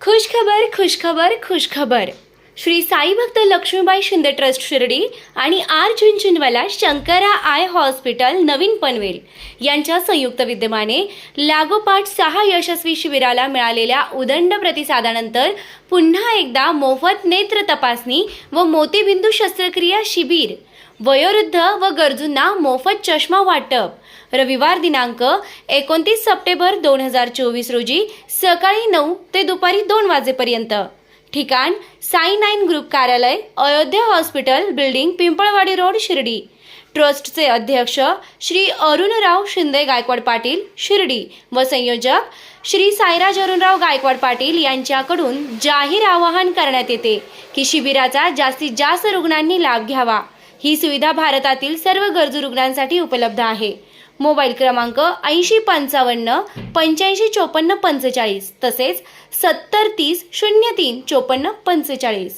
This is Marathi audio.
खुशखबर खुशखबर खुशखबर श्री साई भक्त लक्ष्मीबाई शिंदे ट्रस्ट शिर्डी आणि R Jhinjhinwala Shankara eye hospital नवीन पनवेल यांच्या संयुक्त विद्यमाने लागोपाठ सहा यशस्वी शिबिराला मिळालेल्या उदंड प्रतिसादानंतर पुन्हा एकदा मोफत नेत्र तपासणी व मोतीबिंदू शस्त्रक्रिया शिबिर वयोवृद्ध व गरजूंना मोफत चष्मा वाटप. रविवार दिनांक एकोणतीस सप्टेंबर दोन हजार चोवीस रोजी सकाळी नऊ ते दुपारी दोन वाजेपर्यंत. ठिकाण साई नाईन ग्रुप कार्यालय Ayodhya hospital building Pimpalwadi road Shirdi. ट्रस्टचे अध्यक्ष श्री अरुणराव शिंदे गायकवाड पाटील शिर्डी व संयोजक श्री साईराज अरुणराव गायकवाड पाटील यांच्याकडून जाहीर आवाहन करण्यात येते की शिबिराचा जास्तीत जास्त रुग्णांनी लाभ घ्यावा. ही सुविधा भारतातील सर्व गरजू रुग्णांसाठी उपलब्ध आहे. मोबाईल क्रमांक ऐंशी पंचावन्न पंच्याऐंशी चोपन्न पंचेचाळीस तसेच सत्तर तीस शून्य तीन चोपन्न पंचेचाळीस.